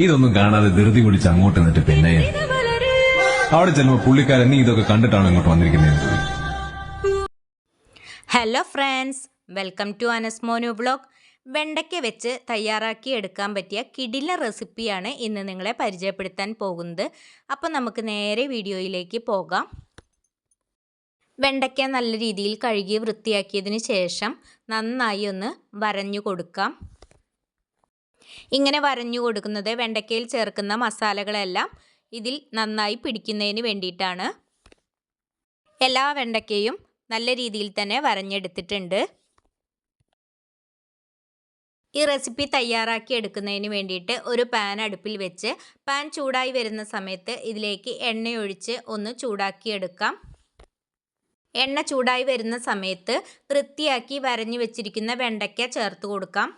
ഇതൊന്നും കാണാതെ ധൃതി പിടിച്ച് അങ്ങോട്ട് നിന്നിട്ട് പിന്നെ അവിടെ ചെല്ലുമ്പോ പുള്ളിക്കാരൻ നീ ഇതൊക്കെ കണ്ടിട്ടാണ് ഇങ്ങോട്ട് വന്നിരിക്കുന്നത് ഹലോ ഫ്രണ്ട്സ് വെൽക്കം ടു അനസ്മോനു ബ്ലോഗ് വെണ്ടയ്ക്ക വെച്ച് തയ്യാറാക്കി എടുക്കാൻ പറ്റിയ കിടില റെസിപ്പിയാണ് ഇന്ന് നിങ്ങളെ പരിചയപ്പെടുത്താൻ പോകുന്നത്. അപ്പോൾ നമുക്ക് നേരെ വീഡിയോയിലേക്ക് പോകാം. വെണ്ടയ്ക്ക നല്ല രീതിയിൽ കഴുകി വൃത്തിയാക്കിയതിന് ശേഷം നന്നായി ഒന്ന് വരഞ്ഞു കൊടുക്കാം. ഇങ്ങനെ വരഞ്ഞു കൊടുക്കുന്നത് വെണ്ടയ്ക്കയിൽ ചേർക്കുന്ന മസാലകളെല്ലാം ഇതിൽ നന്നായി പിടിക്കുന്നതിന് വേണ്ടിയിട്ടാണ്. എല്ലാ വെണ്ടയ്ക്കയും നല്ല രീതിയിൽ തന്നെ വരഞ്ഞെടുത്തിട്ടുണ്ട്. ഈ റെസിപ്പി തയ്യാറാക്കി എടുക്കുന്നതിന് വേണ്ടിയിട്ട് ഒരു പാൻ അടുപ്പിൽ വെച്ച് പാൻ ചൂടായി വരുന്ന സമയത്ത് ഇതിലേക്ക് എണ്ണയൊഴിച്ച് ഒന്ന് ചൂടാക്കിയെടുക്കാം എണ്ണ ചൂടായി വരുന്ന സമയത്ത് വൃത്തിയാക്കി വരഞ്ഞു വെച്ചിരിക്കുന്ന വെണ്ടയ്ക്ക ചേർത്ത് കൊടുക്കാം.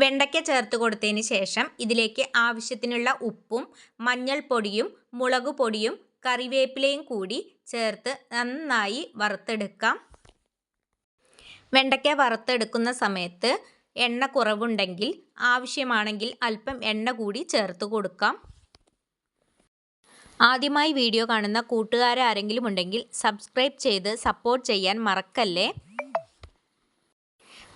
വെണ്ടയ്ക്ക ചേർത്ത് കൊടുത്തതിന് ശേഷം ഇതിലേക്ക് ആവശ്യത്തിനുള്ള ഉപ്പും മഞ്ഞൾപ്പൊടിയും മുളകുപൊടിയും കറിവേപ്പിലയും കൂടി ചേർത്ത് നന്നായി വറുത്തെടുക്കാം. വെണ്ടയ്ക്ക വറുത്തെടുക്കുന്ന സമയത്ത് എണ്ണ കുറവുണ്ടെങ്കിൽ ആവശ്യമാണെങ്കിൽ അല്പം എണ്ണ കൂടി ചേർത്ത് കൊടുക്കാം. ആദ്യമായി വീഡിയോ കാണുന്ന കൂട്ടുകാരാരെങ്കിലും ഉണ്ടെങ്കിൽ സബ്സ്ക്രൈബ് ചെയ്ത് സപ്പോർട്ട് ചെയ്യാൻ മറക്കല്ലേ?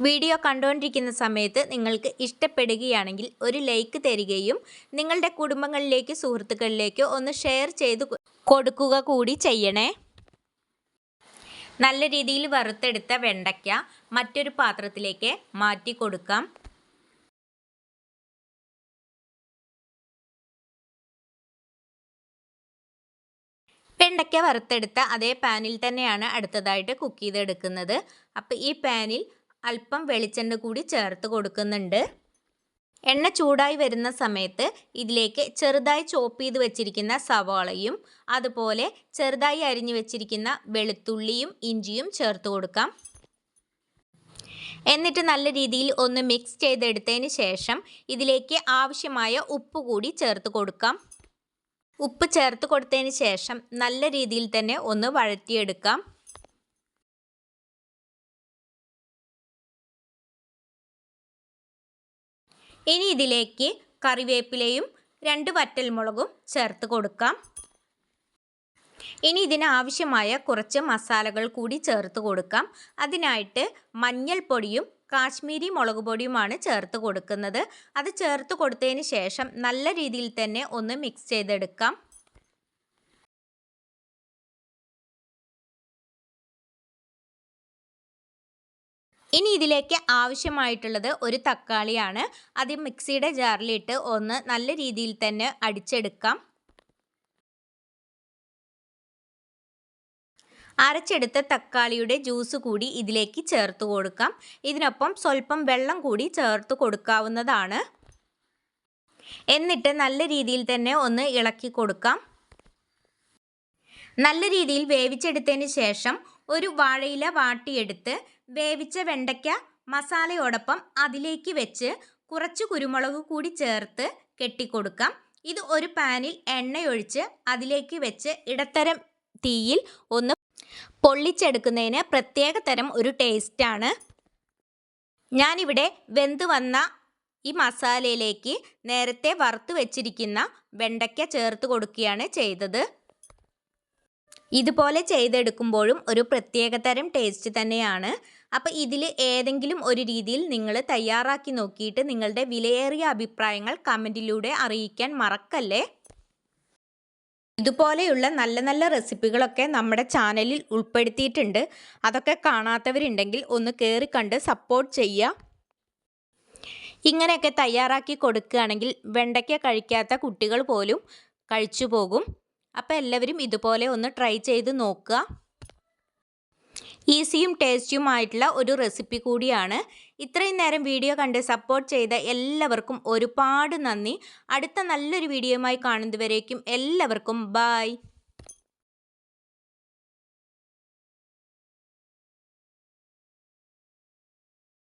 വീഡിയോ കണ്ടുകൊണ്ടിരിക്കുന്ന സമയത്ത് നിങ്ങൾക്ക് ഇഷ്ടപ്പെടുകയാണെങ്കിൽ ഒരു ലൈക്ക് തരികയും നിങ്ങളുടെ കുടുംബങ്ങളിലേക്ക് സുഹൃത്തുക്കളിലേക്കോ ഒന്ന് ഷെയർ ചെയ്ത് കൊടുക്കുക കൂടി ചെയ്യണേ. നല്ല രീതിയിൽ വറുത്തെടുത്ത വെണ്ടയ്ക്ക മറ്റൊരു പാത്രത്തിലേക്ക് മാറ്റി കൊടുക്കാം. വെണ്ടയ്ക്ക വറുത്തെടുത്ത അതേ പാനിൽ തന്നെയാണ് അടുത്തതായിട്ട് കുക്ക് ചെയ്തെടുക്കുന്നത്. അപ്പോൾ ഈ പാനിൽ അല്പം വെളിച്ചെണ്ണ കൂടി ചേർത്ത് കൊടുക്കുന്നുണ്ട്. എണ്ണ ചൂടായി വരുന്ന സമയത്ത് ഇതിലേക്ക് ചെറുതായി ചോപ്പ് ചെയ്ത് വെച്ചിരിക്കുന്ന സവാളയും അതുപോലെ ചെറുതായി അരിഞ്ഞു വെച്ചിരിക്കുന്ന വെളുത്തുള്ളിയും ഇഞ്ചിയും ചേർത്ത് കൊടുക്കാം. എന്നിട്ട് നല്ല രീതിയിൽ ഒന്ന് മിക്സ് ചെയ്തെടുത്തതിന് ശേഷം ഇതിലേക്ക് ആവശ്യമായ ഉപ്പ് കൂടി ചേർത്ത് കൊടുക്കാം. ഉപ്പ് ചേർത്ത് കൊടുത്തതിന് ശേഷം നല്ല രീതിയിൽ തന്നെ ഒന്ന് വഴറ്റിയെടുക്കാം. ഇനി ഇതിലേക്ക് കറിവേപ്പിലയും രണ്ട് വറ്റൽമുളകും ചേർത്ത് കൊടുക്കാം. ഇനി ഇതിനാവശ്യമായ കുറച്ച് മസാലകൾ കൂടി ചേർത്ത് കൊടുക്കാം. അതിനായിട്ട് മഞ്ഞൾപ്പൊടിയും കാശ്മീരി മുളക് പൊടിയുമാണ് ചേർത്ത് കൊടുക്കുന്നത്. അത് ചേർത്ത് കൊടുത്തതിന് ശേഷം നല്ല രീതിയിൽ തന്നെ ഒന്ന് മിക്സ് ചെയ്തെടുക്കാം. ഇനി ഇതിലേക്ക് ആവശ്യമായിട്ടുള്ളത് ഒരു തക്കാളിയാണ്. ആദ്യം മിക്സിയുടെ ജാറിലിട്ട് ഒന്ന് നല്ല രീതിയിൽ തന്നെ അടിച്ചെടുക്കാം. അരച്ചെടുത്ത തക്കാളിയുടെ ജ്യൂസ് കൂടി ഇതിലേക്ക് ചേർത്ത് കൊടുക്കാം. ഇതിനൊപ്പം സ്വല്പം വെള്ളം കൂടി ചേർത്ത് കൊടുക്കാവുന്നതാണ്. എന്നിട്ട് നല്ല രീതിയിൽ തന്നെ ഒന്ന് ഇളക്കി കൊടുക്കാം. നല്ല രീതിയിൽ വേവിച്ചെടുത്തതിന് ശേഷം ഒരു വാഴയില വാട്ടിയെടുത്ത് വേവിച്ച വെണ്ടയ്ക്ക മസാലയോടൊപ്പം അതിലേക്ക് വെച്ച് കുറച്ച് കുരുമുളക് കൂടി ചേർത്ത് കെട്ടിക്കൊടുക്കാം. ഇത് ഒരു പാനിൽ എണ്ണയൊഴിച്ച് അതിലേക്ക് വെച്ച് ഇടത്തരം തീയിൽ ഒന്ന് പൊള്ളിച്ചെടുക്കുന്നതിന് പ്രത്യേക തരം ഒരു ടേസ്റ്റാണ്. ഞാനിവിടെ വെന്ത് വന്ന ഈ മസാലയിലേക്ക് നേരത്തെ വറുത്ത് വെച്ചിരിക്കുന്ന വെണ്ടയ്ക്ക ചേർത്ത് കൊടുക്കുകയാണ് ചെയ്തത്. ഇതുപോലെ ചെയ്തെടുക്കുമ്പോഴും ഒരു പ്രത്യേകതരം ടേസ്റ്റ് തന്നെയാണ്. അപ്പോൾ ഇതിൽ ഏതെങ്കിലും ഒരു രീതിയിൽ നിങ്ങൾ തയ്യാറാക്കി നോക്കിയിട്ട് നിങ്ങളുടെ വിലയേറിയ അഭിപ്രായങ്ങൾ കമന്റിലൂടെ അറിയിക്കാൻ മറക്കല്ലേ? ഇതുപോലെയുള്ള നല്ല നല്ല റെസിപ്പികളൊക്കെ നമ്മുടെ ചാനലിൽ ഉൾപ്പെടുത്തിയിട്ടുണ്ട്. അതൊക്കെ കാണാത്തവരുണ്ടെങ്കിൽ ഒന്ന് കയറി കണ്ട് സപ്പോർട്ട് ചെയ്യുക ഇങ്ങനെയൊക്കെ തയ്യാറാക്കി കൊടുക്കുകയാണെങ്കിൽ വെണ്ടയ്ക്ക കഴിക്കാത്ത കുട്ടികൾ പോലും കഴിച്ചു പോകും. അപ്പോൾ എല്ലാവരും ഇതുപോലെ ഒന്ന് ട്രൈ ചെയ്ത് നോക്കുക. ഈസിയും ടേസ്റ്റിയുമായിട്ടുള്ള ഒരു റെസിപ്പി കൂടിയാണ്. ഇത്രയും നേരം വീഡിയോ കണ്ട് സപ്പോർട്ട് ചെയ്ത എല്ലാവർക്കും ഒരുപാട് നന്ദി. അടുത്ത നല്ലൊരു വീഡിയോയുമായി കാണുന്നതുവരേക്കും എല്ലാവർക്കും ബായ്